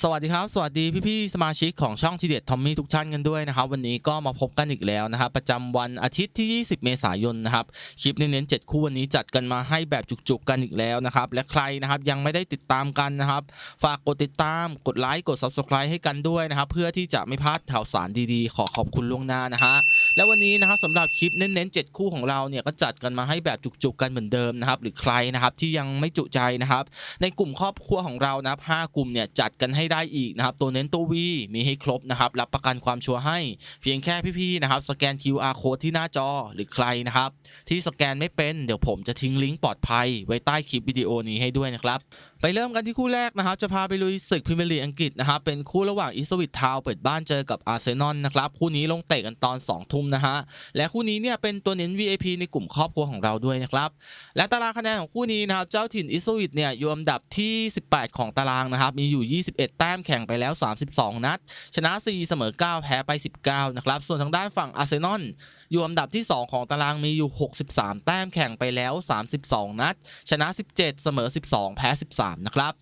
สวัสดีครับ สวัสดีพี่ๆสมาชิกของช่องทีเด็ดทอมมี่ทุกท่านกันด้วยนะครับ วันนี้ก็มาพบกันอีกแล้วนะครับ ประจำวันอาทิตย์ที่ 20 เมษายนนะครับ คลิปเน้นๆ7คู่วันนี้จัดกันมาให้แบบจุกๆกันอีกแล้วนะครับ และใครนะครับยังไม่ได้ติดตามกันนะครับ ฝากกดติดตามกดไลค์กด subscribe ให้กันด้วยนะครับ เพื่อที่จะไม่พลาดข่าวสารดีๆ ขอขอบคุณล่วงหน้านะฮะแล้ววันนี้นะครับสำหรับคลิปเน้นๆ7คู่ของเราเนี่ยก็จัดกันมาให้แบบจุกๆกันเหมือนเดิมนะครับ หรือใครนะครับที่ยังไม่จุใจนะครับ ในกลุ่มครอบครัวของเรานะครับ5กลุ่มเนี่ยจัดกันให้ได้อีกนะครับ ตัวเน้นตัววีมีให้ครบนะครับ รับประกันความชัวร์ให้ เพียงแค่พี่ๆนะครับ สแกน QR code ที่หน้าจอหรือใครนะครับ ที่สแกนไม่เป็นเดี๋ยวผมจะทิ้งลิงก์ปลอดภัยไว้ใต้คลิปวิดีโอนี้ให้ด้วยนะครับ ไปเริ่มกันที่คู่แรกนะครับ จะพาไปลุยศึกพรีเมียร์ลีกอังกฤษนะครับ เป็นคู่ระหว่างอิสวิตทาวเปิดบ้านเจอกับอาร์เซนอลนะครับ คู่นี้ลงเตะกันตอน 2 ทุ่มนะฮะ และคู่นี้เนี่ยเป็นตัวเน้น VIP ในกลุ่มครอบครัวของเราด้วยนะครับ และตารางคะแนนของคู่นี้นะครับ เจ้าถิ่นอิสวิตเนี่ยอยู่อันดับที่ 18 ของตารางนะครับ มีอยู่ 21แต้มแข่งไปแล้ว 32 นัด ชนะ 4 เสมอ 9 แพ้ไป 19 นะครับ ส่วนทางด้านฝั่งอาร์เซนอลอยู่อันดับที่ 2 ของตารางมีอยู่ 63 แต้มแข่งไปแล้ว 32 นัด ชนะ 17 เสมอ 12 แพ้ 13 นะครับ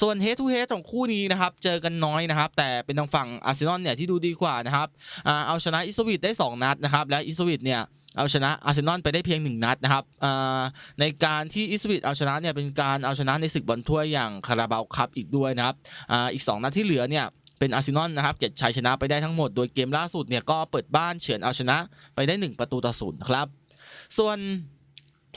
ส่วน head to h e a ของคู่นี้นะครับ เจอกันน้อยนะครับ แต่เป็นทางฝั่งอาร์เซนอลเนี่ยที่ดูดีกว่านะครับ เอาชนะอิสวิตได้ 2 นัดนะครับ และอิสวิตเนี่ย เอาชนะอาร์เซนอลไปได้เพียง 1 นัดนะครับในการที่อิสวิตเอาชนะเนี่ยเป็นการเอาชนะในศึกบอลถ้วยอย่างคาราบาวคัพอีกด้วยนะครับออีก 2 นัดที่เหลือเนี่ยเป็นอาร์เซนอลนะครับเก็บชัยชนะไปได้ทั้งหมด โดยเกมล่าสุดเนี่ยก็เปิดบ้านเฉือนเอาชนะไปได้ 1 ประตูต่อศูนย์นะครับ ส่วน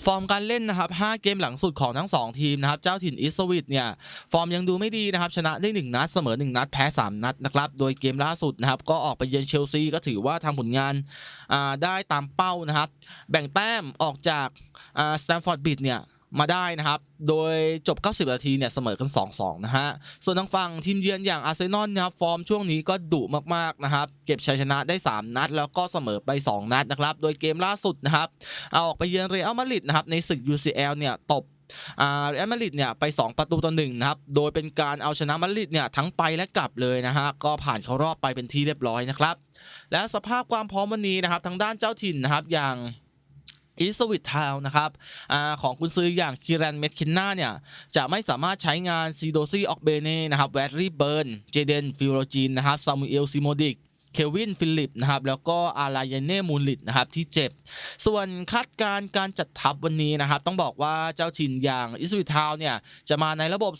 ฟอร์มการเล่นนะครับ 5 เกมหลังสุดของทั้ง 2 ทีมนะครับ เจ้าถิ่นอิสวิตเนี่ย ฟอร์มยังดูไม่ดีนะครับ ชนะได้ 1 นัด เสมอ 1 นัด แพ้ 3 นัดนะครับ โดยเกมล่าสุดนะครับ ก็ออกไปเยือนเชลซีก็ถือว่าทำผลงานได้ตามเป้านะครับ แบ่งแต้มออกจากสแตมฟอร์ดบิดเนี่ย มาได้นะครับ โดยจบ 90 นาทีเนี่ยเสมอกัน 2-2 นะฮะ ส่วนทางฝั่งทีมเยือนอย่างอาร์เซนอลนะครับฟอร์มช่วงนี้ก็ดุมากๆนะครับ เก็บชัยชนะได้ 3 นัด แล้วก็เสมอไป 2 นัดนะครับ โดยเกมล่าสุดนะครับ เอาออกไปเยือนเรอัลมาดริดนะครับในศึก UCL เนี่ยตบเรอัลมาดริดเนี่ยไป 2 ประตูต่อหนึ่งนะครับ โดยเป็นการเอาชนะมาดริดเนี่ยทั้งไปและกลับเลยนะฮะ ก็ผ่านเข้ารอบไปเป็นที่เรียบร้อยนะครับ และสภาพความพร้อมวันนี้นะครับทางด้านเจ้าถิ่นนะครับอย่าง อีสวิตทาวนะครับอของคุณซื้ออย่างคิรันเมดคินนาเนี่ย จะไม่สามารถใช้งานซีโดซีออกเบเน่นะครับแวดรีเบิร์น เจเดนฟิโรจีนนะครับซามูเอลซิโมดิก เควินฟิลิปนะครับแล้วก็อารายเน่มูลิตนะครับที่เจ็บ ส่วนคาดการณ์การจัดทัพวันนี้นะครับต้องบอกว่าเจ้าถิ่นอย่างอิสุวิทาวเนี่ยจะมาในระบบ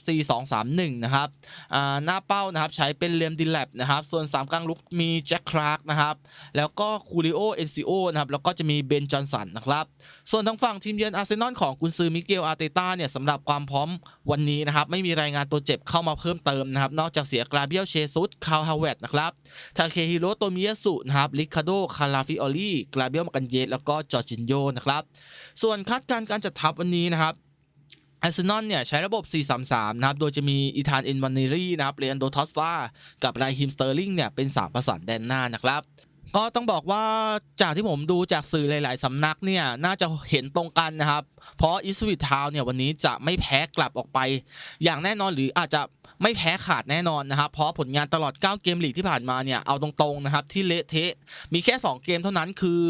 4-2-3-1 นะครับอ่าหน้าเป้านะครับใช้เป็นเลมดิแลบนะครับส่วน 3กลางลุกมีแจ็คคลาร์กนะครับแล้วก็คูริโอเอนซิโอนะครับแล้วก็จะมีเบนจอนสันนะครับส่วนทางฝั่งทีมเยือนอาร์เซนอลของกุนซือมิเกลอาร์เตต้าเนี่ยสำหรับความพร้อมวันนี้นะครับไม่มีรายงานตัวเจ็บเข้ามาเพิ่มเติมนะครับนอกจากเสียกราเบียลเชซุสคาร์ฮาวเวตนะครับทาเคฮิโรโตมิยาสุนะครับลิคาโดคาราฟิออลี่กราเบียลมากันเยสแล้วก็จอร์จินโยนะครับ ส่วนคาดการณ์การจัดทัพวันนี้นะครับอาร์เซนอลเนี่ยใช้ระบบ 4-3-3 นะครับ โดยจะมีอีธานเอ็นวานเนรีนะครับเรอันโดทอสตากับไรฮิมสเตอร์ลิงเนี่ยเป็น 3 ประสานแดนหน้านะครับ ก็ต้องบอกว่าจากที่ผมดูจากสื่อหลาย ๆ สำนักเนี่ยน่าจะเห็นตรงกันนะครับ เพราะอิสวิททาวเนี่ยวันนี้จะไม่แพ้กลับออกไป อย่างแน่นอนหรืออาจจะไม่แพ้ขาดแน่นอนนะครับ เพราะผลงานตลอด 9 เกมลีกที่ผ่านมาเนี่ยเอาตรง ๆ นะครับที่เละเทะมีแค่ 2 เกมเท่านั้นคือ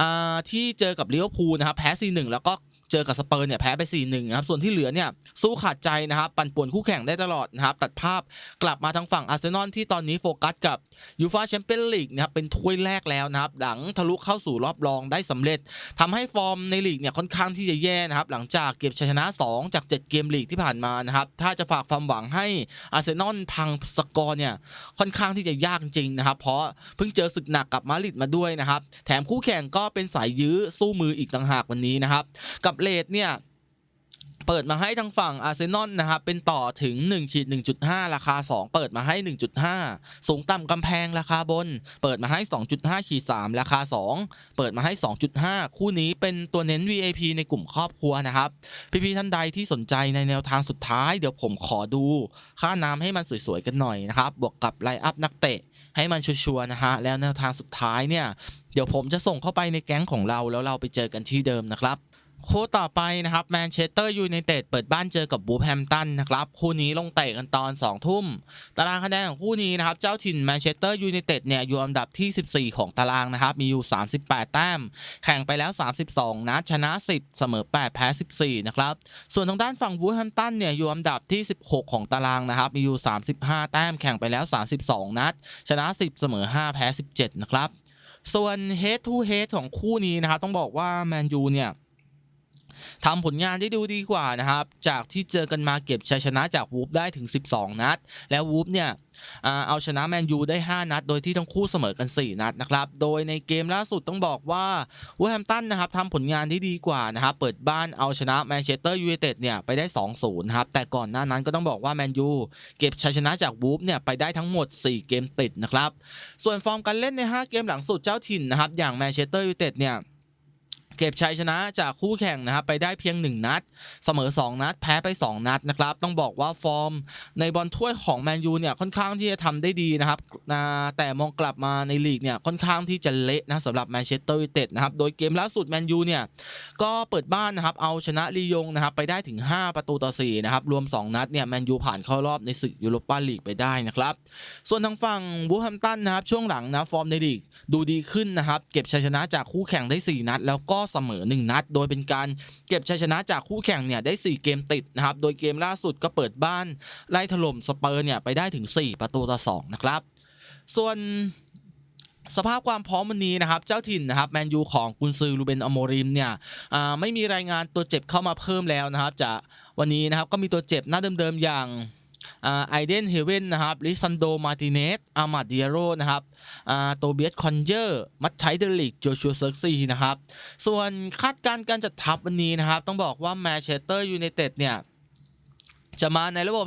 อาที่เจอกับลิเวอร์พูลนะครับแพ้ 4-1 แล้วก็ เจอกับสเปอร์เนี่ยแพ้ไป 4-1นะครับส่วนที่เหลือเนี่ยสู้ขาดใจนะครับปั่นป่วนคู่แข่งได้ตลอดนะครับตัดภาพกลับมาทางฝั่งอาร์เซนอลที่ตอนนี้โฟกัสกับยูฟาแชมเปี้ยนลีกนะครับเป็นถ้วยแรกแล้วนะครับหลังทะลุเข้าสู่รอบรองได้สำเร็จทำให้ฟอร์มในลีกเนี่ยค่อนข้างที่จะแย่นะครับหลังจากเก็บชัยชนะ 2 จาก 7 เกมลีกที่ผ่านมานะครับถ้าจะฝากความหวังให้อาร์เซนอลพังสกอร์เนี่ยค่อนข้างที่จะยากจริงนะครับเพราะเพิ่งเจอศึกหนักกับมาริดมาด้วยนะครับแถมคู่แข่งก็เป็นสายยื้อสู้มืออีกต่างหากวันนี้นะครับกับเลดเนี่ยเปิดมาให้ทางฝั่งอาร์เซนอลนะครับเป็นต่อถึง1ขีด1.5 ราคา 2 เปิดมาให้ 1.5 สูงต่ำกำแพงราคาบน เปิดมาให้ 2.5ขีด3ราคา 2 เปิดมาให้ 2.5 คู่นี้เป็นตัวเน้น VIP ในกลุ่มครอบครัวนะครับ พี่ๆท่านใดที่สนใจในแนวทางสุดท้าย เดี๋ยวผมขอดู ค่าน้ำให้มันสวยๆกันหน่อยนะครับ บวกกับไลน์อัพนักเตะให้มันชัวร์ๆนะฮะแล้วแนวทางสุดท้ายเนี่ยเดี๋ยวผมจะส่งเข้าไปในแก๊งของเราแล้วเราไปเจอกันที่เดิมนะครับ ค้ชต่อไปนะครับแมนเชสเตอร์ยูไนเต็ดเปิดบ้านเจอกับบูแฮมตันนะครับคู่นี้ลงเตะกันตอน 2 ทุ่ม ตารางคะแนนของคู่นี้นะครับเจ้าถิ่นแมนเชสเตอร์ยูไนเต็ดเนี่ยอยู่อันดับที่ 14 ของตารางนะครับมีอยู่ 38 แต้ม แข่งไปแล้ว 32 นัดชนะ 10 เสมอ 8 แพ้ 14 นะครับ ส่วนทางด้านฝั่งบูแฮมตันเนี่ยอยู่อันดับที่ 16 ของตารางนะครับมีอยู่ 35 แต้ม แข่งไปแล้ว 32 นัด ชนะ 10 เสมอ 5 แพ้ 17 นะครับส่วน head to head ของคู่นี้นะครับต้องบอกว่าแมนยูเนี่ย ทำผลงานได้ดูดีกว่านะครับ จากที่เจอกันมาเก็บชัยชนะจากวูฟได้ถึง 12 นัด แล้ววูฟเนี่ยเอาชนะแมนยูได้ 5 นัด โดยที่ทั้งคู่เสมอกัน 4 นัดนะครับ โดยในเกมล่าสุดต้องบอกว่าวูแฮมตันนะครับทำผลงานที่ดีกว่านะครับ เปิดบ้านเอาชนะแมนเชสเตอร์ยูไนเต็ดเนี่ยไปได้ 2-0นะครับ แต่ก่อนหน้านั้นก็ต้องบอกว่าแมนยูเก็บชัยชนะจากวูฟเนี่ยไปได้ทั้งหมด 4 เกมติดนะครับ ส่วนฟอร์มการเล่นใน 5 เกมหลังสุดเจ้าถิ่นนะครับ อย่างแมนเชสเตอร์ยูไนเต็ดเนี่ย เก็บชัยชนะจากคู่แข่งนะครับไปได้เพียง 1 นัด เสมอ 2 นัด แพ้ไป 2 นัดนะครับ ต้องบอกว่าฟอร์มในบอลถ้วยของแมนยูเนี่ยค่อนข้างที่จะทำได้ดีนะครับแต่มองกลับมาในลีกเนี่ยค่อนข้างที่จะเละนะสำหรับแมนเชสเตอร์ยูไนเต็ดนะครับโดยเกมล่าสุดแมนยูเนี่ยก็เปิดบ้านนะครับเอาชนะลียงนะครับไปได้ถึง 5 ประตูต่อ4นะครับรวม 2 นัดเนี่ยแมนยูผ่านเข้ารอบในศึกยูโรปาลีกไปได้นะครับส่วนทางฝั่งบูแฮมตันนะครับช่วงหลังนะฟอร์มในลีกดูดีขึ้นนะครับเก็บชัยชนะจากคู่แข่งได้ 4 นัด แล้วก็เสมอ 1 นัด โดยเป็นการเก็บชัยชนะจากคู่แข่งเนี่ยได้ 4 เกมติดนะครับ โดยเกมล่าสุดก็เปิดบ้าน ไล่ถล่มสเปอร์เนี่ยไปได้ถึง 4 ประตูต่อ 2 นะครับ ส่วนสภาพความพร้อมวันนี้นะครับ เจ้าถิ่นนะครับแมนยูของกุนซือรูเบนอโมริมเนี่ยไม่มีรายงานตัวเจ็บเข้ามาเพิ่มแล้วนะครับจะวันนี้นะครับก็มีตัวเจ็บหน้าเดิมๆอย่าง ไอเดนเฮเว่นนะครับลิซันโดมาติเนสอามาดเดียโรนะครับโตเบียสคอนเยอร์ มัตชัยเดลิกโจชัวเซิร์ซีนะครับ ส่วนคาดการณ์การจัดทัพวันนี้นะครับ ต้องบอกว่าแมนเชสเตอร์ยูไนเต็ดเนี่ยจะมาในระบบ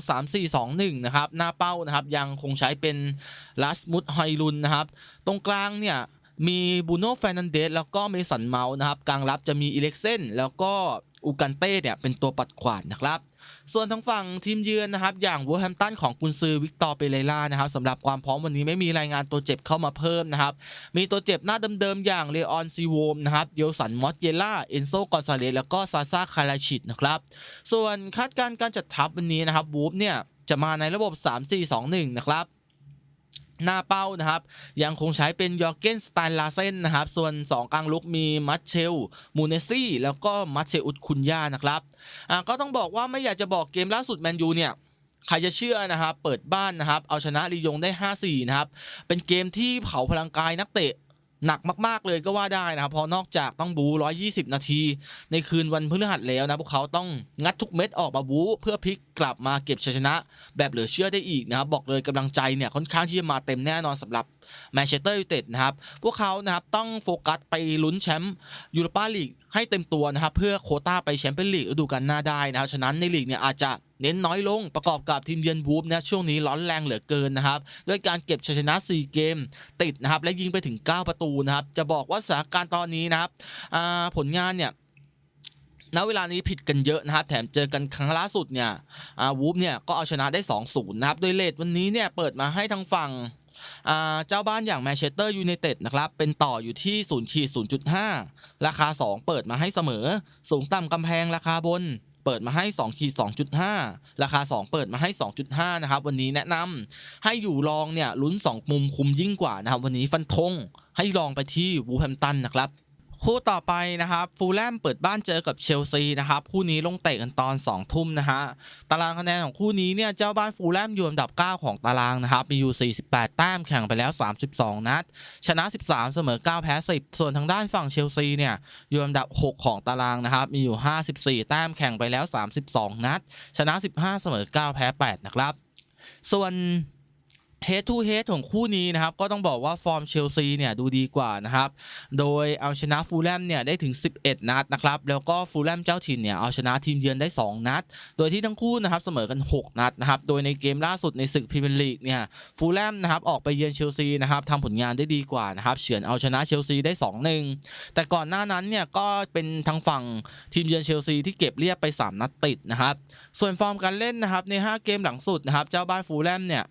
3-4-2-1 นะครับ หน้าเป้านะครับ ยังคงใช้เป็นลัสมุดไฮลุนนะครับ ตรงกลางเนี่ย มีบูโน่แฟนันเดสแล้วก็เมสันเมาส์นะครับ กลางรับจะมีอิเล็กเซนแล้วก็ อูกันเต้เนี่ยเป็นตัวปัดขวาดนะครับส่วนทางฝั่งทีมเยือนนะครับ อย่างวูแฮมตันของกุนซือวิกตอร์เปเรล่านะครับสำหรับความพร้อมวันนี้ไม่มีรายงานตัวเจ็บเข้ามาเพิ่มนะครับ มีตัวเจ็บหน้าเดิมๆอย่างเลออนซีโวมนะครับเยลสันมอสเยล่า เอนโซกอนซาเลสแล้วก็ซาซาคาราชิตนะครับ ส่วนคาดการณ์การจัดทัพวันนี้นะครับวูฟเนี่ยจะมาในระบบ 3-4-2-1 นะครับ หน้าเป้านะครับ ยังคงใช้เป็นยอร์เกนสไตน์ลาเซนนะครับ ส่วน 2กลางลุกมีมัตเชล มูเนซี่ แล้วก็มัตเชอุดคุนย่านะครับอ่าก็ต้องบอกว่าไม่อยากจะบอกเกมล่าสุดแมนยูเนี่ยใครจะเชื่อนะครับ เปิดบ้านนะครับ เอาชนะลียงได้ 5-4 นะครับ เป็นเกมที่เผาพลังกายนักเตะ หนักมากๆเลยก็ว่าได้นะครับเพราะนอกจากต้องบู 120 นาที ในคืนวันพฤหัสแล้วนะพวกเขาต้องงัดทุกเม็ดออกมาบูเพื่อพลิกกลับมาเก็บชัยชนะ แบบเหลือเชื่อได้อีกนะครับบอกเลยกำลังใจเนี่ยค่อนข้างที่จะมาเต็มแน่นอนสำหรับแมนเชสเตอร์ยูไนเต็ดนะครับพวกเขานะครับต้องโฟกัสไปลุ้นแชมป์ยูโรปาลีกให้เต็มตัวนะครับเพื่อโคต้าไปแชมเปี้ยนลีกฤดูกาลหน้าได้นะครับฉะนั้นในลีกเนี่ยอาจจะ เน้นน้อยลงประกอบกับทีมเยือนวูฟนะช่วงนี้ร้อนแรงเหลือเกินนะครับด้วยการเก็บชัยชนะ 4 เกมติดนะครับและยิงไปถึง 9 ประตูนะครับจะบอกว่าสถานการณ์ตอนนี้นะครับผลงานเนี่ยณเวลานี้ผิดกันเยอะนะครับแถมเจอกันครั้งล่าสุดเนี่ยวูฟเนี่ยก็เอาชนะได้ 2-0นะครับโดยเลทวันนี้เนี่ยเปิดมาให้ทางฝั่งเจ้าบ้านอย่างแมนเชสเตอร์ยูไนเต็ดนะครับเป็นต่ออยู่ที่0ขีด0.5ราคา 2 เปิดมาให้เสมอ สูงต่ำกำแพงราคาบน เปิดมาให้2ขีด2.5 ราคา 2 เปิดมาให้ 2.5 นะครับ วันนี้แนะนำให้อยู่ลองเนี่ยลุ้น 2 มุมคุ้มยิ่งกว่านะครับ วันนี้ฟันธงให้ลองไปที่วูแฮมตันนะครับ คู่ต่อไปนะครับฟูลแลมเปิดบ้านเจอกับเชลซีนะครับคู่นี้ลงเตะกันตอน 2 ทุ่มนะฮะตารางคะแนนของคู่นี้เนี่ยเจ้าบ้านฟูลแลมอยู่อันดับ 9 ของตารางนะครับมีอยู่ 48 แต้มแข่งไปแล้ว 32 นัด ชนะ 13 เสมอ 9 แพ้ 10 ส่วนทางด้านฝั่งเชลซีเนี่ยอยู่อันดับ 6 ของตารางนะครับมีอยู่ 54 แต้มแข่งไปแล้ว 32 นัด ชนะ 15 เสมอ 9 แพ้ 8 นะครับ ส่วน Head to Head ของคู่นี้นะครับ ก็ต้องบอกว่าฟอร์มเชลซีเนี่ยดูดีกว่านะครับ โดยเอาชนะฟูลแลมเนี่ยได้ถึง 11 นัดนะครับ แล้วก็ฟูลแลมเจ้าถิ่นเนี่ยเอาชนะทีมเยือนได้ 2 นัด โดยที่ทั้งคู่นะครับเสมอกัน 6 นัดนะครับ โดยในเกมล่าสุดในศึกพรีเมียร์ลีกเนี่ยฟูลแลมนะครับออกไปเยือนเชลซีนะครับทำผลงานได้ดีกว่านะครับเฉือนเอาชนะเชลซีได้ 2-1 แต่ก่อนหน้านั้นเนี่ยก็เป็นทางฝั่งทีมเยือนเชลซีที่เก็บเรียบไป 3 นัดติดนะครับ ส่วนฟอร์มการเล่นนะครับใน 5 เกมหลังสุดนะครับเจ้าบ้านฟูลแลมเนี่ย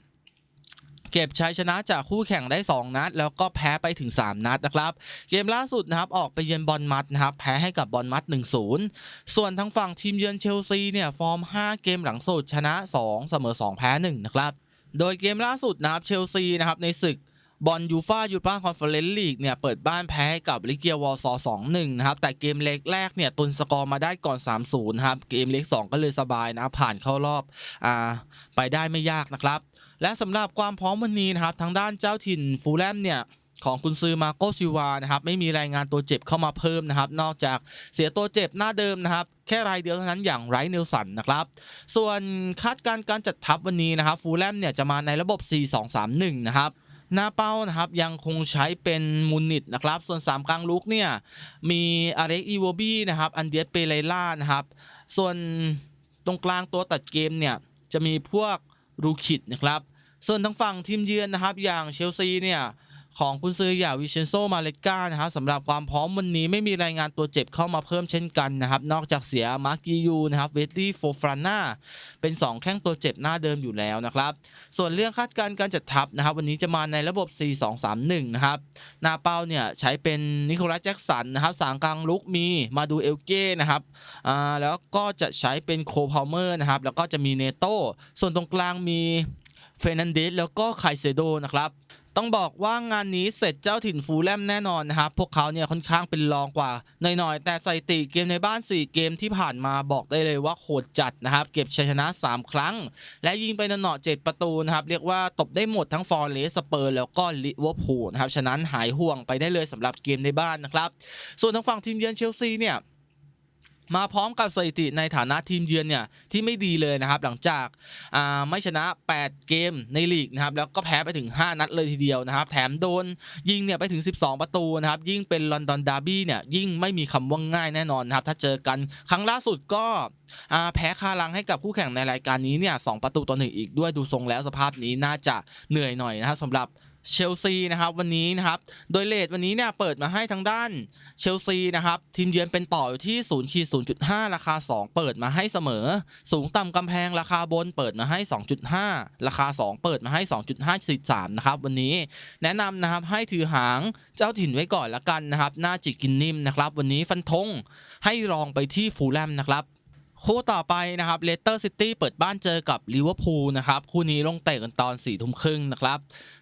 เก็บชัยชนะจากคู่แข่งได้ 2 นัด แล้วก็แพ้ไปถึง 3 นัดนะครับ เกมล่าสุดนะครับออกไปเยือนบอลมัดนะครับแพ้ให้กับบอลมัด 1-0 ส่วนทางฝั่งทีมเยือนเชลซีเนี่ยฟอร์ม 5 เกมหลังสุดชนะ 2 เสมอ 2 แพ้ 1 นะครับ โดยเกมล่าสุดนะครับเชลซีนะครับในศึกบอลยูฟายูฟ่าคอนเฟอเรนซ์ลีกเนี่ยเปิดบ้านแพ้ให้กับลิเกียวอลซอ2-1นะครับ แต่เกมเล็กแรกเนี่ยตุนสกอร์มาได้ก่อน 3-0 นะครับ เกมเล็ก 2 ก็เลยสบายนะ ผ่านเข้ารอบอ่าไปได้ไม่ยากนะครับ และสำหรับความพร้อมวันนี้นะครับทางด้านเจ้าถิ่นฟูลแลมเนี่ยของคุณซือมาโกซิวานะครับไม่มีรายงานตัวเจ็บเข้ามาเพิ่มนะครับ นอกจากเสียตัวเจ็บหน้าเดิมนะครับ แค่รายเดียวเท่านั้นอย่างไรเนลสันนะครับ ส่วนคาดการณ์การจัดทัพวันนี้นะครับฟูลแลมเนี่ยจะมาในระบบ 4-2-3-1 นะครับหน้าเป้านะครับยังคงใช้เป็นมูนิตนะครับ ส่วน 3 กลางลุกเนี่ยมีอาเร็กอีโวบี้นะครับอันเดียสเปเรล่านะครับ ส่วนตรงกลางตัวตัดเกมเนี่ยจะมีพวก รูคิดนะครับ ส่วนทางฝั่งทีมเยือนนะครับ อย่างเชลซีเนี่ย ของคุณซื้ออย่างวิเชนโซมาเลกานะครับสำหรับความพร้อมวันนี้ไม่มีรายงานตัวเจ็บเข้ามาเพิ่มเช่นกันนะครับ นอกจากเสียมาร์กิยูนะครับเวสลี่โฟฟราน่าเป็น 2 แข้งตัวเจ็บหน้าเดิมอยู่แล้วนะครับ ส่วนเรื่องคาดการณ์การจัดทัพนะครับ วันนี้จะมาในระบบ 4-2-3-1 นะครับหน้าเป้าเนี่ยใช้เป็นนิโคลัสแจ็กสันนะครับสางกลางลุกมีมาดูเอลเก้นะครับอ่าแล้วก็จะใช้เป็นโคพาวเมอร์นะครับแล้วก็จะมีเนโต้ส่วนตรงกลางมีเฟรนันเดสแล้วก็ไคเซโดนะครับ ต้องบอกว่างานนี้เสร็จเจ้าถิ่นฟูลแลมแน่นอนนะครับ พวกเขาเนี่ยค่อนข้างเป็นรองกว่าหน่อยๆ แต่สถิติเกมในบ้าน 4 เกมที่ผ่านมาบอกได้เลยว่าโหดจัดนะครับ เก็บชัยชนะ 3 ครั้ง และยิงไปหนอๆ7ประตูนะครับ เรียกว่าตบได้หมดทั้งฟอร์เรสสเปอร์แล้วก็ลิเวอร์พูลนะครับ ฉะนั้นหายห่วงไปได้เลยสำหรับเกมในบ้านนะครับ ส่วนทางฝั่งทีมเยือนเชลซีเนี่ย มาพร้อมกับสถิติในฐานะทีมเยือนเนี่ยที่ไม่ดีเลยนะครับ หลังจากาไม่ชนะ 8 เกมในลีกนะครับแล้วก็แพ้ไปถึง 5 นัดเลยทีเดียวนะครับ แถมโดนยิงเนี่ยไปถึง 12 ประตูนะครับยิ่งเป็นลอนดอนดาร์บี้เนี่ยยิ่งไม่มีคำว่าง่ายแน่นอนนะครับถ้าเจอกันครั้งล่าสุดก็แพ้คารังให้กับคู่แข่งในรายการนี้เนี่ยสประตูต่อหนึ่งอีกด้วยดูทรงแล้วสภาพนี้น่าจะเหนื่อยหน่อยนะครับสำหรับ เชลซีนะครับวันนี้นะครับโดยเลทวันนี้เนี่ยเปิดมาให้ทางด้านเชลซีนะครับทีมเยือนเป็นต่ออยู่ที่0ขีด0.5ราคา 2 เปิดมาให้เสมอ สูงต่ำกำแพงราคาบนเปิดมาให้ 2.5 ราคา 2 เปิดมาให้ 2.543นะครับวันนี้แนะนำนะครับให้ถือหางเจ้าถิ่นไว้ก่อนละกันนะครับหน้าจิกกินนิ่มนะครับวันนี้ฟันธงให้ลองไปที่ฟูลแลมนะครับ คู่ต่อไปนะครับเลสเตอร์ซิตี้เปิดบ้านเจอกับลิเวอร์พูลนะครับคู่นี้ลงเตะกันตอน4ี่ทุ่มครึ่งนะครับ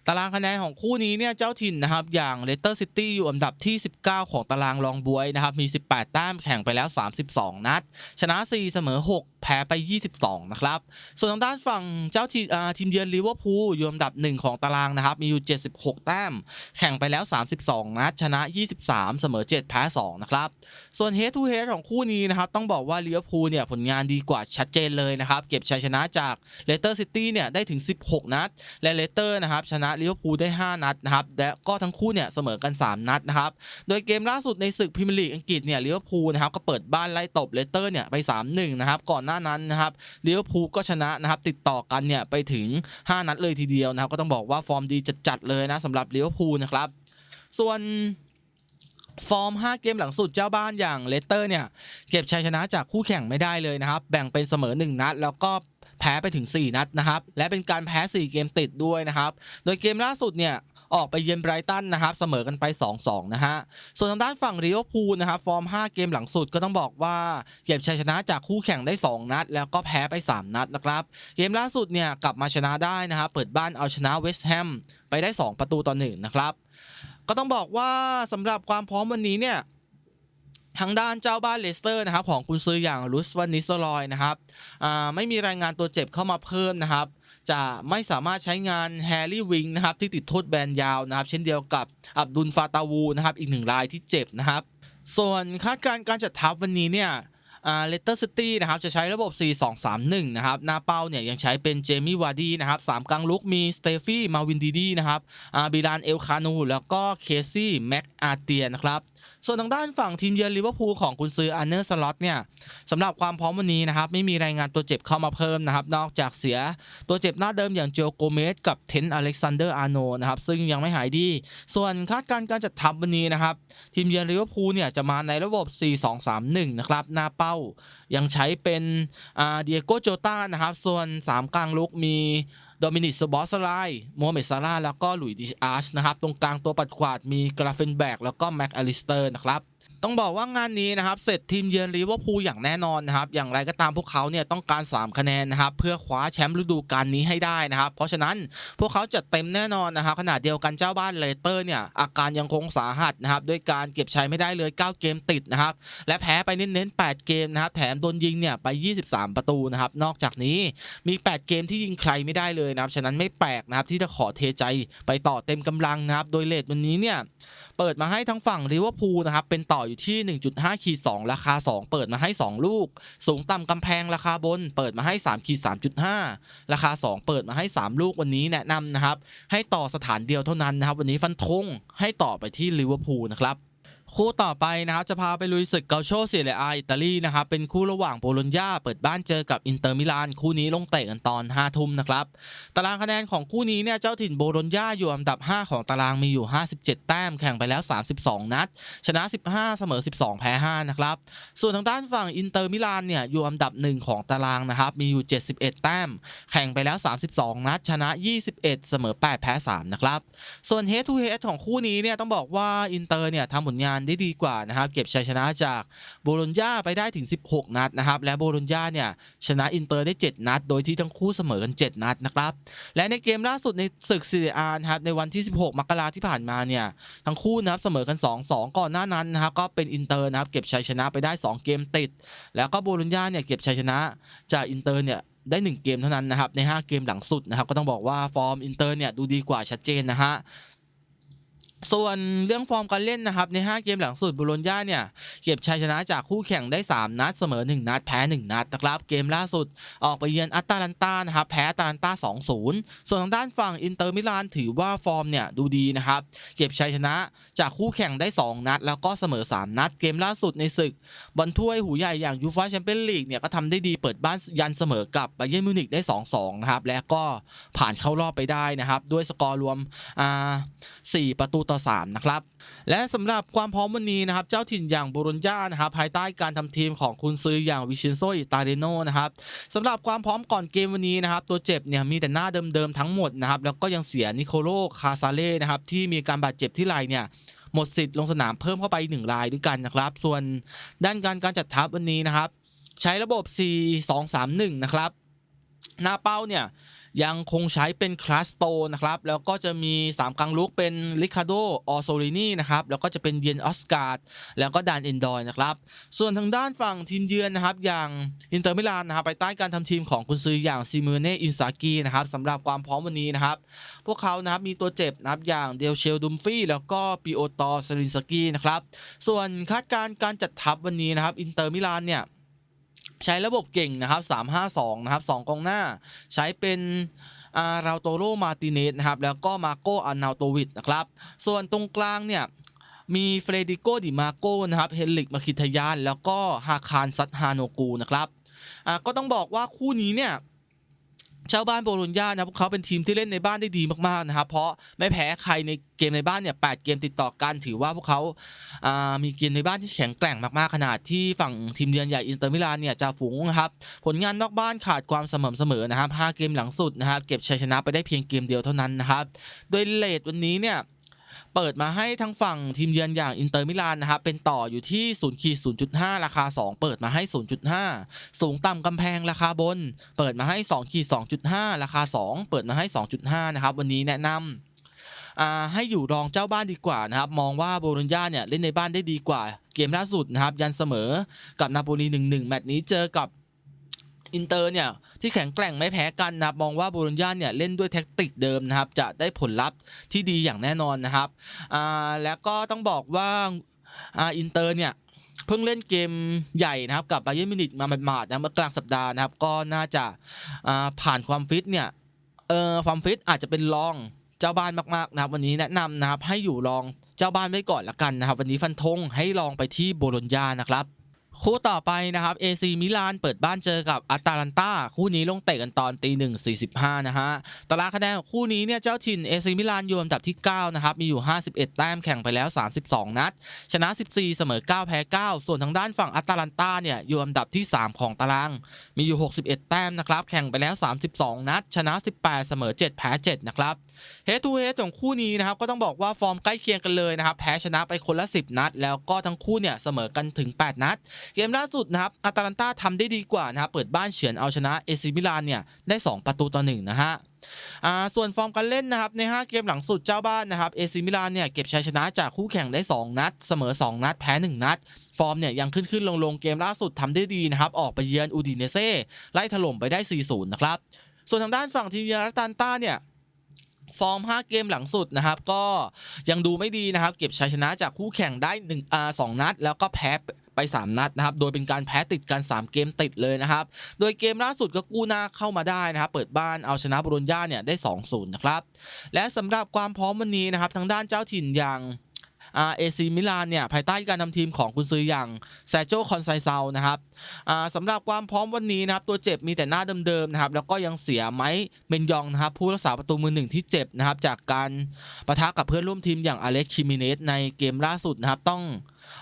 ตารางคะแนนของคู่นี้เนี่ยเจ้าถิ่นนะครับอย่างเลสเตอร์ซิตี้อยู่อันดับที่ 19 ของตารางรองบวยนะครับมี 18 แต้มแข่งไปแล้ว 32 นัด ชนะ 4 เสมอ 6แพ้ไป 22 นะครับ ส่วนทางด้านฝั่งเจ้าทีทีมเยือนลิเวอร์พูลอยู่อันดับ 1 ของตารางนะครับ มีอยู่ 76 แต้ม แข่งไปแล้ว 32 นัด ชนะ 23 เสมอ 7 แพ้ 2 นะครับ ส่วน head to h ของคู่นี้นะครับ ต้องบอกว่าลิเวอร์พูลเนี่ยผลงานดีกว่าชัดเจนเลยนะครับ เก็บชัยชนะจากเลสเตอร์ซิตี้เนี่ยได้ถึง 16 นัด และเลสเตอร์นะครับชนะลิเวอร์พูลได้ 5 นัดนะครับ และก็ทั้งคู่เนี่ยเสมอกัน 3 นัดนะครับ โดยเกมล่าสุดในศึกพรีเมียร์ลีกอังกฤษเนี่ยลิเวอร์พูลนะครับก็เปิดบ้านไล่ตบเลสเตอร์เนี่ยไป 3-1 นะครับก่อนหน้านั้นนะครับเลิเวอร์พูก็ชนะนะครับติดต่อกันเนี่ยไปถึง 5 นัดเลยทีเดียวนะครับก็ต้องบอกว่าฟอร์มดีจัดๆเลยนะสำหรับเลิเวอร์พูนะครับส่วนฟอร์ม 5 เกมหลังสุดเจ้าบ้านอย่างเลสเตอร์เนี่ย เก็บชัยชนะจากคู่แข่งไม่ได้เลยนะครับ แบ่งเป็นเสมอ 1 นัด แล้วก็แพ้ไปถึง 4 นัดนะครับ และเป็นการแพ้ 4 เกมติดด้วยนะครับ โดยเกมล่าสุดเนี่ย ออกไปเยือนไบรตันนะครับเสมอกันไป 2-2 นะฮะ ส่วนทางด้านฝั่งริโอพูลนะครับฟอร์ม 5 เกมหลังสุดก็ต้องบอกว่าเก็บชัยชนะจากคู่แข่งได้ 2 นัด แล้วก็แพ้ไป 3 นัดนะครับ เกมล่าสุดเนี่ยกลับมาชนะได้นะครับเปิดบ้านเอาชนะเวสต์แฮมไปได้ 2 ประตูต่อ1นะครับก็ต้องบอกว่าสำหรับความพร้อมวันนี้เนี่ยทางด้านเจ้าบ้านเลสเตอร์นะครับของคุณซื้ออย่างลุสวานิสลอยนะครับไม่มีรายงานตัวเจ็บเข้ามาเพิ่มนะครับ จะไม่สามารถใช้งานแฮร์รี่วิงนะครับที่ติดโทษแบนยาวนะครับ เช่นเดียวกับอับดุลฟาตาวูนะครับอีกหนึ่งรายที่เจ็บนะครับ ส่วนคาดการณ์การจัดทัพวันนี้เนี่ยเลสเตอร์ซิตี้นะครับจะใช้ระบบ 4-2-3-1 นะครับหน้าเป้าเนี่ยยังใช้เป็นเจมี่วาร์ดีนะครับสามกลางลุกมีสเตฟี่มาวินดีดีนะครับบิลานเอลคานู แล้วก็เคซี่แม็กอาเตียนะครับ ส่วนทางด้านฝั่งทีมเยือนลิเวอร์พูลของกุนซืออันเนอร์สล็อตเนี่ยสำหรับความพร้อมวันนี้นะครับไม่มีรายงานตัวเจ็บเข้ามาเพิ่มนะครับนอกจากเสียตัวเจ็บหน้าเดิมอย่างโจโกเมสกับเทนอเล็กซานเดอร์อาร์โนนะครับซึ่งยังไม่หายดี ส่วนคาดการณ์การจัดทัพวันนี้นะครับทีมเยือนลิเวอร์พูลเนี่ยจะมาในระบบ 4-2-3-1 นะครับหน้าเป้ายังใช้เป็นเดียโกโจต้านะครับส่วน 3 กลางลุกมี โดมินิกสบอสไลโมเมดซาร่าแล้วก็หลุยดิอาร์ชนะครับ ตรงกลางตัวปัดขวาดมีกราเฟนแบกแล้วก็แม็กอลิสเตอร์นะครับ ต้องบอกว่างานนี้นะครับเสร็จทีมเยือนลิเวอร์พูลอย่างแน่นอนนะครับอย่างไรก็ตามพวกเขาเนี่ยต้องการ 3 คะแนนนะครับเพื่อคว้าแชมป์ฤดูกาลนี้ให้ได้นะครับ เพราะฉะนั้นพวกเขาจัดเต็มแน่นอนนะครับขณะเดียวกันเจ้าบ้านเลสเตอร์เนี่ยอาการยังคงสาหัสนะครับด้วยการเก็บชัยไม่ได้เลย 9 เกมติดนะครับและแพ้ไปเน้นๆ8เกมนะครับแถมโดนยิงเนี่ยไป 23 ประตูนะครับนอกจากนี้มี 8 เกมที่ยิงใครไม่ได้เลยนะครับฉะนั้นไม่แปลกนะครับที่จะขอเทใจไปต่อเต็มกำลังนะครับโดยเลทวันนี้เนี่ยเปิดมาให้ทั้งฝั่งลิเวอร์พูลนะครับเป็นต่ออยู่ที่ 1.5ขีด2ราคา 2 เปิดมาให้ 2 ลูก สูงต่ำกำแพงราคาบน เปิดมาให้3ขีด3.5 ราคา 2 เปิดมาให้ 3 ลูกวันนี้แนะนำนะครับ ให้ต่อสถานเดียวเท่านั้นนะครับ วันนี้ฟันธงให้ต่อไปที่ลิเวอร์พูลนะครับ คู่ต่อไปนะครับจะพาไปลุยศึกเกาโชเซียเรอาอิตาลีนะครับเป็นคู่ระหว่างโบโลญญาเปิดบ้านเจอกับอินเตอร์มิลานคู่นี้ลงเตะกันตอน5ทุ่มนะครับตารางคะแนนของคู่นี้เนี่ยเจ้าถิ่นโบโลญญาอยู่อันดับ 5 ของตารางมีอยู่ 57 แต้มแข่งไปแล้ว 32 นัด ชนะ 15 เสมอ 12 แพ้5นะครับส่วนทางด้านฝั่งอินเตอร์มิลานเนี่ยอยู่อันดับ 1 ของตารางนะครับมีอยู่ 71 แต้ม แข่งไปแล้ว 32 นัด ชนะ 21 เสมอ 8 แพ้3นะครับส่วน head to head ของคู่นี้เนี่ยต้องบอกว่าอินเตอร์เนี่ยทำผลงานได้ดีกว่านะครับเก็บชัยชนะจากโบโลญญาไปได้ถึง 16 นัดนะครับและโบโลญญาเนี่ยชนะอินเตอร์ได้ 7 นัด โดยที่ทั้งคู่เสมอกัน 7 นัดนะครับและในเกมล่าสุดในศึกซีเรียอานะครับในวันที่ 16 มกราที่ผ่านมาเนี่ยทั้งคู่นะครับเสมอกัน 2-2 ก่อนหน้านั้นนะครับก็เป็นอินเตอร์นะครับเก็บชัยชนะไปได้ 2 เกมติด แล้วก็โบโลญญาเนี่ยเก็บชัยชนะจากอินเตอร์เนี่ยได้ 1 เกมเท่านั้นนะครับใน 5 เกมหลังสุดนะครับก็ต้องบอกว่าฟอร์มอินเตอร์เนี่ยดูดีกว่าชัดเจนนะฮะ ส่วนเรื่องฟอร์มการเล่นนะครับใน 5 เกมหลังสุดบุโรญญาเนี่ยเก็บชัยชนะจากคู่แข่งได้ 3 นัดเสมอ 1 นัดแพ้ 1 นัดนะครับเกมล่าสุดออกไปเยือนอัตแลนตานะครับแพ้อัตแลนตา 2-0 ส่วนทางด้านฝั่งอินเตอร์มิลานถือว่าฟอร์มเนี่ยดูดีนะครับเก็บชัยชนะจากคู่แข่งได้ 2 นัด แล้วก็เสมอ 3 นัดเกมล่าสุดในศึกบอลถ้วยหูใหญ่อย่างยูฟ่าแชมเปี้ยนลีกเนี่ยก็ทำได้ดีเปิดบ้านยันเสมอกับไบเยร์นมิวนิกได้ 2-2 นะครับและก็ผ่านเข้ารอบไปได้นะครับด้วยสกอร์รวมอ่า4ประตูต่อ 3 นะครับ และสำหรับความพร้อมวันนี้นะครับ เจ้าถิ่นอย่างบูรญญานะครับภายใต้การทำทีมของคุณซื้ออย่างวิชินโซอิตาเดโนนะครับสำหรับความพร้อมก่อนเกมวันนี้นะครับ ตัวเจ็บเนี่ยมีแต่หน้าเดิมๆทั้งหมดนะครับ แล้วก็ยังเสียนิโคโลคาซาเล่นะครับที่มีการบาดเจ็บที่ไหล่เนี่ยหมดสิทธิ์ลงสนามเพิ่มเข้าไปอีกหนึ่งรายด้วยกันนะครับ ส่วนด้านการการจัดทัพวันนี้นะครับ ใช้ระบบ 4-2-3-1 นะครับ หน้าเป้าเนี่ย ยังคงใช้เป็นคลาสโตนะครับ แล้วก็จะมี 3 กลางลุกเป็นลิคาโดออโซลินีนะครับ แล้วก็จะเป็นเยนออสการ์ดแล้วก็ดานเอนดอยนะครับ ส่วนทางด้านฝั่งทีมเยือนนะครับ อย่างอินเตอร์มิลานนะครับไปใต้การทำทีมของคุณซื้ออย่างซิมูเน่อินซากินะครับสำหรับความพร้อมวันนี้นะครับ พวกเขานะครับมีตัวเจ็บนะครับอย่างเดลเชลดุมฟี่แล้วก็ปิโอตอสลินสกี้นะครับ ส่วนคาดการณ์การจัดทัพวันนี้นะครับอินเตอร์มิลานเนี่ย ใช้ระบบเก่งนะครับ 352 นะครับ 2กองหน้า ใช้เป็นอาราโตโรมาติเนสนะครับ แล้วก็มาโกอานาโตวิดนะครับ ส่วนตรงกลางเนี่ยมีเฟรดิโกดิมาโกนะครับ เฮนลิกมาคิทยาน แล้วก็ฮาคารซัตฮาโนกูนะครับก็ต้องบอกว่าคู่นี้เนี่ย ชาวบ้านโบโลญญานะพวกเขาเป็นทีมที่เล่นในบ้านได้ดีมากๆนะครับเพราะไม่แพ้ใครในเกมในบ้านเนี่ยแเกมติดต่อกันถือว่าพวกเขาอ่ามีเกมในบ้านที่แข็งแกร่งมากๆขนาดที่ฝั่งทีมเยือนใหญ่อินเตอร์มิลานเนี่ยจะฝูงนะครับผลงานนอกบ้านขาดความสมอเสมอนะครับ5เกมหลังสุดนะครับเก็บชัยชนะไปได้เพียงเกมเดียวเท่านั้นนะครับโดยเลทวันนี้เนี่ย เปิดมาให้ทั้งฝั่งทีมเยือนอย่างอินเตอร์มิลานนะครับเป็นต่ออยู่ที่0ขีด0.5ราคา 2 เปิดมาให้ 0.5 สูงต่ำกำแพงราคาบน เปิดมาให้2ขีด2.5 ราคา 2 เปิดมาให้ 2.5 นะครับ วันนี้แนะนำให้อยู่รองเจ้าบ้านดีกว่านะครับ มองว่าโบโลญญาเนี่ยเล่นในบ้านได้ดีกว่า เกมล่าสุดนะครับ ยันเสมอกับนาโปลี1-1แมตช์นี้เจอกับ อินเตอร์เนี่ยที่แข็งแกร่งไม่แพ้กันนะครับมองว่าโบโลญญาเนี่ยเล่นด้วยแท็กติกเดิมนะครับจะได้ผลลัพธ์ที่ดีอย่างแน่นอนนะครับอ่าแล้วก็ต้องบอกว่าอ่าอินเตอร์เนี่ยเพิ่งเล่นเกมใหญ่นะครับกับไบเยร์นมิวนิกมาหมาดๆนะเมื่อกลางสัปดาห์นะครับก็น่าจะอ่าผ่านความฟิตเนี่ยเออความฟิตอาจจะเป็นรองเจ้าบ้านมากๆนะครับวันนี้แนะนำนะครับให้อยู่รองเจ้าบ้านไว้ก่อนละกันนะครับวันนี้ฟันธงให้ลองไปที่โบโลญญานะครับ คู่ต่อไปนะครับ AC มิลานเปิดบ้านเจอกับอาตาลันตาคู่นี้ลงเตะกันตอนตีหนึ่งสี่สิบห้านะฮะตารางคะแนนของคู่นี้เนี่ยเจ้าถิ่น AC มิลานอยู่อันดับที่ 9 นะครับ มีอยู่ 51 แต้มแข่งไปแล้ว 32 นัด ชนะ 14 เสมอ 9 แพ้ 9 ส่วนทางด้านฝั่งอาตาลันตาเนี่ยอยู่อันดับที่ 3 ของตาราง มีอยู่ 61 แต้มนะครับ แข่งไปแล้ว 32 นัด ชนะ 18 เสมอ 7 แพ้ 7 นะครับเฮดทูเฮดของคู่นี้นะครับก็ต้องบอกว่าฟอร์มใกล้เคียงกันเลยนะครับแพ้ชนะไปคนละ 10 นัด แล้วก็ทั้งคู่เนี่ยเสมอกันถึง 8 นัดเกมล่าสุดนะครับอาตาลันตาทำได้ดีกว่านะครับเปิดบ้านเฉือนเอาชนะเอซิมิลานเนี่ยได้ 2 ประตูต่อ1นะฮะอ่าส่วนฟอร์มการเล่นนะครับใน 5 เกมหลังสุดเจ้าบ้านนะครับเอซิมิลานเนี่ยเก็บชัยชนะจากคู่แข่งได้ 2 นัด เสมอ 2 นัด แพ้ 1 นัด ฟอร์มเนี่ยยังขึ้นขึ้นลงลงเกมล่าสุดทำได้ดีนะครับออกไปเยือนอูดิเนเซ่ไล่ถล่มไปได้ 4-0 นะครับ ส่วนทางด้านฝั่งทีมยือนอาตาลันตาเนี่ยฟอร์ม 5 เกมหลังสุดนะครับก็ยังดูไม่ดีนะครับ เก็บชัยชนะจากคู่แข่งได้1อ่า2นัด แล้วก็แพ้ ไป 3 นัดนะครับ โดยเป็นการแพ้ติดกัน 3 เกมติดเลยนะครับ โดยเกมล่าสุดก็กู้หน้าเข้ามาได้นะครับ เปิดบ้านเอาชนะบรูญญาเนี่ยได้ 2-0 นะครับ และสำหรับความพร้อมวันนี้นะครับ ทางด้านเจ้าถิ่นอย่างเอซีมิลานเนี่ยภายใต้การนำทีมของกุนซืออย่างแซโจคอนไซเซานะครับสำหรับความพร้อมวันนี้นะครับตัวเจ็บมีแต่หน้าเดิมๆนะครับแล้วก็ยังเสียไม้เมนยองนะครับผู้รักษาประตูมือหนึ่งที่เจ็บนะครับจากการปะทะกับเพื่อนร่วมทีมอย่างอเล็กคิมิเนสในเกมล่าสุดนะครับต้อง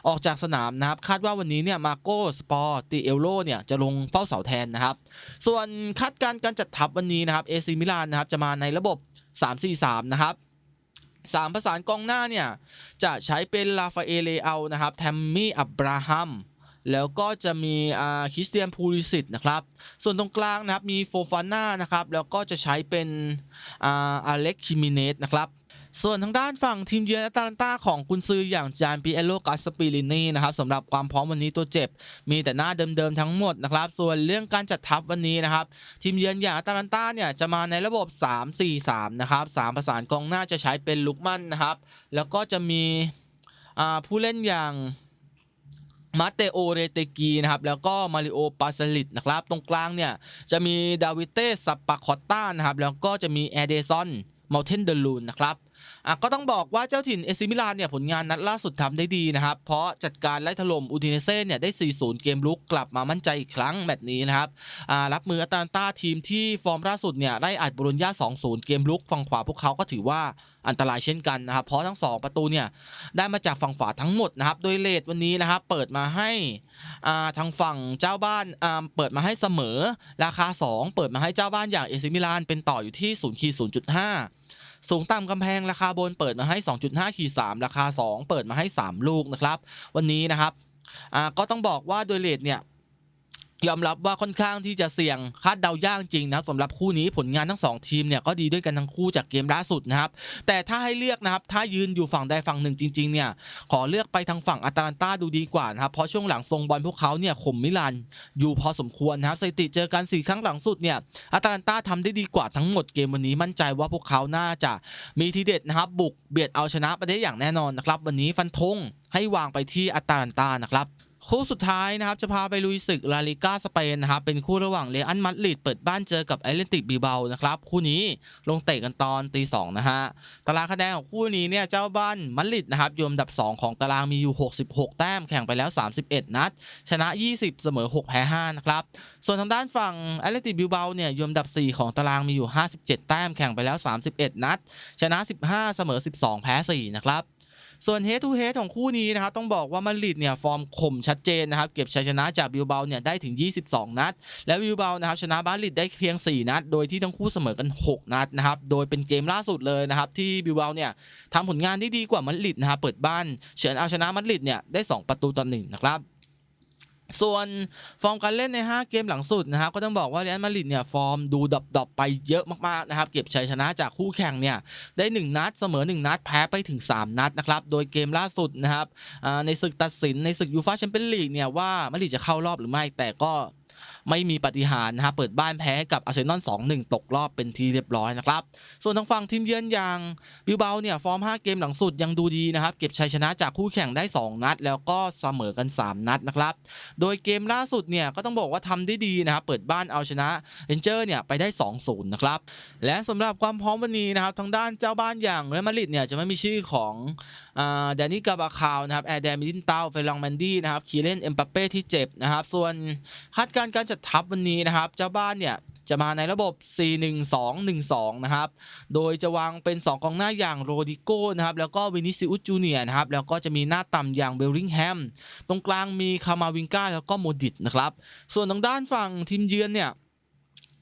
ออกจากสนามนะครับ คาดว่าวันนี้เนี่ยมาโกสปอร์ติเอลโลเนี่ยจะลงเฝ้าเสาแทนนะครับ ส่วนคาดการณ์การจัดทัพวันนี้นะครับเอซีมิลานนะครับจะมาในระบบ 3-4-3 นะครับสามประสานกองหน้าเนี่ยจะใช้เป็นลาฟาเอเลอานะครับแทมมี่อับราฮัมแล้วก็จะมีอ่าคริสเตียนพูลิสิตนะครับ ส่วนตรงกลางนะครับมีโฟฟาน่านะครับ แล้วก็จะใช้เป็นอ่าอเล็กคิมิเนสนะครับ ส่วนทางด้านฝั่งทีมเยือนอตาลันตาของกุนซืออย่างจานปิเอโลกัสปิลินีนะครับสำหรับความพร้อมวันนี้ตัวเจ็บ มีแต่หน้าเดิมๆทั้งหมดนะครับส่วนเรื่องการจัดทัพวันนี้นะครับทีมเยือนอย่างอตาลันตาเนี่ยจะมาในระบบ 3-4-3 นะครับ3ประสานกองหน้าจะใช้เป็นลุกมันนะครับแล้วก็จะมีผู้เล่นอย่างมาเตโอเรเตกีนะครับแล้วก็มาริโอปาสลิตนะครับตรงกลางเนี่ยจะมีดาวิเต้สัปปาคอตต้านะครับแล้วก็จะมีแอเดซอนมาเทนเดลูนนะครับ อะก็ต้องบอกว่าเจ้าถิ่นเอซิมิลานเนี่ยผลงานนัดล่าสุดทำได้ดีนะครับ เพราะจัดการไล่ถล่มอูดิเนเซ่เนี่ยได้ 4-0 เกมลุกกลับมามั่นใจอีกครั้งแมตช์นี้นะครับอ่ารับมืออาตาลันตาทีมที่ฟอร์มล่าสุดเนี่ยได้อัดบรูญญา2-0 เกมลุกฝั่งขวาพวกเขาก็ถือว่าอันตรายเช่นกันนะครับ เพราะทั้ง 2 ประตูเนี่ยได้มาจากฝั่งขวาทั้งหมดนะครับ โดยเลทวันนี้นะครับเปิดมาให้อ่าทางฝั่งเจ้าบ้านอ่าเปิดมาให้เสมอราคา 2 เปิดมาให้เจ้าบ้านอย่างเอซิมิลานเป็นต่ออยู่ที่0ขีด0.5 สูงต่ำกำแพงราคาบนเปิดมาให้ 2.5ขีด3ราคา 2 เปิดมาให้ 3 ลูกนะครับ วันนี้นะครับก็ต้องบอกว่าโดยเลทเนี่ย ยอมรับว่าค่อนข้างที่จะเสี่ยงคาดเดายากจริงนะสำหรับคู่นี้ผลงานทั้งสองทีมเนี่ยก็ดีด้วยกันทั้งคู่จากเกมล่าสุดนะครับ แต่ถ้าให้เลือกนะครับ ถ้ายืนอยู่ฝั่งใดฝั่งหนึ่งจริงๆเนี่ยขอเลือกไปทางฝั่งอาตาลันตาดูดีกว่านะครับเพราะช่วงหลังทรงบอลพวกเขาเนี่ยข่มมิลานอยู่พอสมควรนะครับสถิติเจอกันสี่ครั้งหลังสุดเนี่ยอาตาลันตาทำได้ดีกว่าทั้งหมดเกมวันนี้มั่นใจว่าพวกเขาน่าจะมีทีเด็ดนะครับบุกเบียดเอาชนะไปได้อย่างแน่นอนนะครับวันนี้ฟันธงให้วางไปที่อาตาลันตานะครับ คู่สุดท้ายนะครับจะพาไปลุยศึกลาลิก้าสเปนนะครับเป็นคู่ระหว่างเรอัลมาดริดเปิดบ้านเจอกับแอตเลติกบีเบานะครับคู่นี้ลงเตะกันตอนตีสองนะฮะตารางคะแนนของคู่นี้เนี่ยเจ้าบ้านมาดริดนะครับอยู่อันดับ 2 ของตารางมีอยู่ 66 แต้มแข่งไปแล้ว 31 นัด ชนะ 20 เสมอ 6 แพ้5นะครับส่วนทางด้านฝั่งแอตเลติกบิลเบาเนี่ยอยู่อันดับ 4 ของตารางมีอยู่ 57 แต้มแข่งไปแล้ว 31 นัด ชนะ 15 เสมอ 12 แพ้4นะครับ ส่วน head to head ของคู่นี้นะครับต้องบอกว่ามาดริดเนี่ยฟอร์มข่มชัดเจนนะครับเก็บชัยชนะจากบิลเบาเนี่ยได้ถึง 22 นัด และบิลเบานะครับชนะมาดริดได้เพียง 4 นัด โดยที่ทั้งคู่เสมอกัน 6 นัดนะครับโดยเป็นเกมล่าสุดเลยนะครับที่บิลเบาเนี่ยทำผลงานได้ดีกว่ามาดริดนะครับเปิดบ้านเฉือนเอาชนะมาดริดเนี่ยได้ 2 ประตูต่อ1นะครับ ส่วนฟอร์มการเล่นใน 5 เกมหลังสุดนะครับก็ต้องบอกว่าเรอัลมาดริดเนี่ยฟอร์มดูดับดับไปเยอะมากๆนะครับเก็บชัยชนะจากคู่แข่งเนี่ยได้ 1 นัดเสมอ 1 นัดแพ้ไปถึง 3 นัดนะครับโดยเกมล่าสุดนะครับในศึกตัดสินในศึกยูฟ่าแชมเปี้ยนลีกเนี่ยว่ามาดริดจะเข้ารอบหรือไม่แต่ก็ ไม่มีปฏิหารนะครับเปิดบ้านแพ้ให้กับอาร์เซนอล2-1 ตกรอบเป็นทีเรียบร้อยนะครับ ส่วนทางฝั่งทีมเยือนอย่างบิลเบาเนี่ยฟอร์ม 5 เกมหลังสุดยังดูดีนะครับ เก็บชัยชนะจากคู่แข่งได้ 2 นัด แล้วก็เสมอกัน 3 นัดนะครับ โดยเกมล่าสุดเนี่ยก็ต้องบอกว่าทำได้ดีนะครับเปิดบ้านเอาชนะเรนเจอร์เนี่ยไปได้ 2-0 นะครับ และสำหรับความพร้อมวันนี้นะครับทางด้านเจ้าบ้านอย่างเรอัลมาดริดเนี่ยจะไม่มีชื่อของอ่าแดนนี่กาบาคาวนะครับแอร์แดนมิลินเตาเฟรองแมนดี้นะครับคีเลนเอ็มบัปเป้ที่เจ็บนะครับส่วนคาดการการการจัดทัพวันนี้นะครับ เจ้าบ้านเนี่ยจะมาในระบบ 4-1-2-1-2 นะครับ โดยจะวางเป็น 2กองหน้าอย่างโรดิโก้นะครับ แล้วก็วินิซิอุสจูเนียนะครับ แล้วก็จะมีหน้าต่ำอย่างเบลลิงแฮม ตรงกลางมีคามาวิงกาแล้วก็โมดิตนะครับ ส่วนทางด้านฝั่งทีมเยือนเนี่ย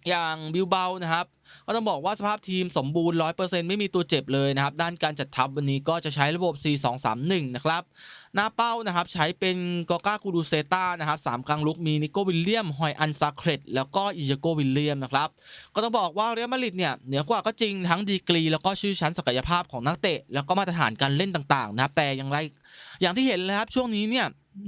อย่างบิลเบานะครับก็ต้องบอกว่าสภาพทีมสมบูรณ์ 100%ไม่มีตัวเจ็บเลยนะครับ ด้านการจัดทัพวันนี้ก็จะใช้ระบบ 4-2-3-1 นะครับ หน้าเป้านะครับใช้เป็นกอกากูดูเซตานะครับสามกลางลุกมีนิโกวิลเลียม ฮอยอันซาเครตแล้วก็อิยาโกวิลเลียมนะครับ ก็ต้องบอกว่าเรอัลมาดริดเนี่ยเหนือกว่าก็จริงทั้งดีกรี แล้วก็ชื่อชั้นศักยภาพของนักเตะ แล้วก็มาตรฐานการเล่นต่างๆนะครับแต่อย่างไรอย่างที่เห็นเลยครับช่วงนี้เนี่ย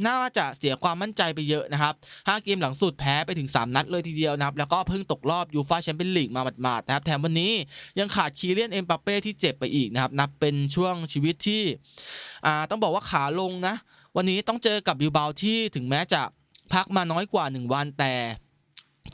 น่าจะเสียความมั่นใจไปเยอะนะครับ 5 เกมหลังสุดแพ้ไปถึง 3 นัดเลยทีเดียวนะครับ แล้วก็เพิ่งตกรอบยูฟาแชมเปี้ยนลีกมาหมาดๆนะครับ แถมวันนี้ยังขาดคีเลียนเอ็มบัปเป้ที่เจ็บไปอีกนะครับ นับเป็นช่วงชีวิตที่ต้องบอกว่าขาลงนะ วันนี้ต้องเจอกับบิลเบาที่ถึงแม้จะพักมาน้อยกว่า 1 วันแต่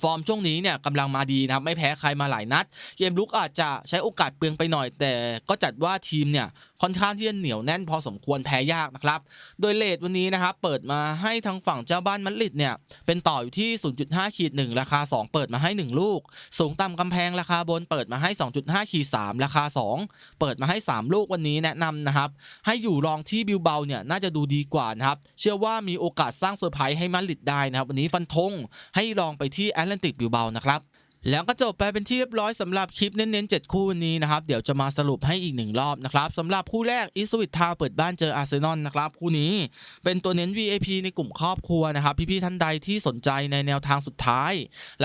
ฟอร์มช่วงนี้เนี่ยกำลังมาดีนะครับ ไม่แพ้ใครมาหลายนัด เกมลุกอาจจะใช้โอกาสเปลืองไปหน่อย แต่ก็จัดว่าทีมเนี่ย ค่อนข้างที่จะเหนียวแน่นพอสมควรแพ้ยากนะครับ โดยเลทวันนี้นะครับเปิดมาให้ทางฝั่งเจ้าบ้านมัดริดเนี่ยเป็นต่ออยู่ที่ 0.5ขีด1ราคา 2 เปิดมาให้ 1 ลูก สูงต่ำกำแพงราคาบนเปิดมาให้ 2.5ขีด3ราคา 2 เปิดมาให้ 3 ลูกวันนี้แนะนำนะครับ ให้อยู่รองที่บิลเบาเนี่ยน่าจะดูดีกว่านะครับ เชื่อว่ามีโอกาสสร้างเซอร์ไพรส์ให้มาดริดได้นะครับ วันนี้ฟันธงให้ลองไปที่แอตแลนติกบิลเบานะครับ แล้วก็จบไปเป็นที่เรียบร้อยสำหรับคลิปเน้นๆ 7 คู่วันนี้นะครับ เดี๋ยวจะมาสรุปให้อีกหนึ่งรอบนะครับสำหรับคู่แรกอิสวิตทาวเปิดบ้านเจออาร์เซนอลนะครับ คู่นี้เป็นตัวเน้น VIP ในกลุ่มครอบครัวนะครับ พี่ๆท่านใดที่สนใจในแนวทางสุดท้าย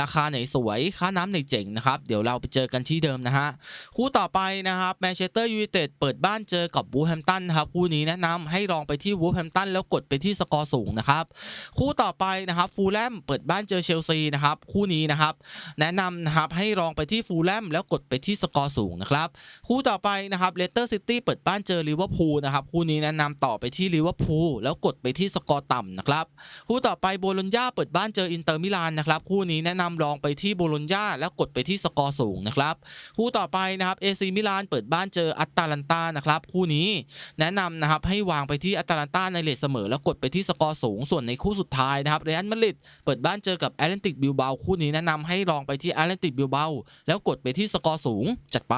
ราคาไหนสวย ค่าน้ำไหนเจ๋งนะครับเดี๋ยวเราไปเจอกันที่เดิมนะฮะคู่ต่อไปนะครับแมนเชสเตอร์ยูไนเต็ดเปิดบ้านเจอกับวูแฮมตันครับคู่นี้แนะนำให้ลองไปที่วูแฮมตันแล้วกดไปที่สกอร์สูงนะครับคู่ต่อไปนะครับฟูลแลมเปิดบ้านเจอเชลซีนะครับคู่นี้นะครับแนะนำนะครับให้ลองไปที่ฟูลแลมแล้วกดไปที่สกอร์สูงนะครับคู่ต่อไปนะครับเลสเตอร์ซิตี้เปิดบ้านเจอลิเวอร์พูลนะครับคู่นี้แนะนำต่อไปที่ลิเวอร์พูลแล้วกดไปที่สกอร์ต่ำนะครับคู่ต่อไปโบโลญญาเปิดบ้านเจออินเตอร์มิลานนะครับคู่นี้แนะนำลองไปที่โบโลญญาแล้วกดไปที่สกอร์สูงนะครับคู่ต่อไปนะครับเอซีมิลานเปิดบ้านเจออัตตาลันตานะครับคู่นี้แนะนำนะครับให้วางไปที่อัตตาลันตาในเลทเสมอ แล้วกดไปที่สกอร์สูงส่วนในคู่สุดท้ายนะครับเรอัลมาดริดเปิดบ้านเจอกับแอตเลนติกบิลเบาคู่นี้แนะนำให้ลองไปที่อตเลนติกบิลเบาแล้วกดไปที่สกอร์สูงจัดไป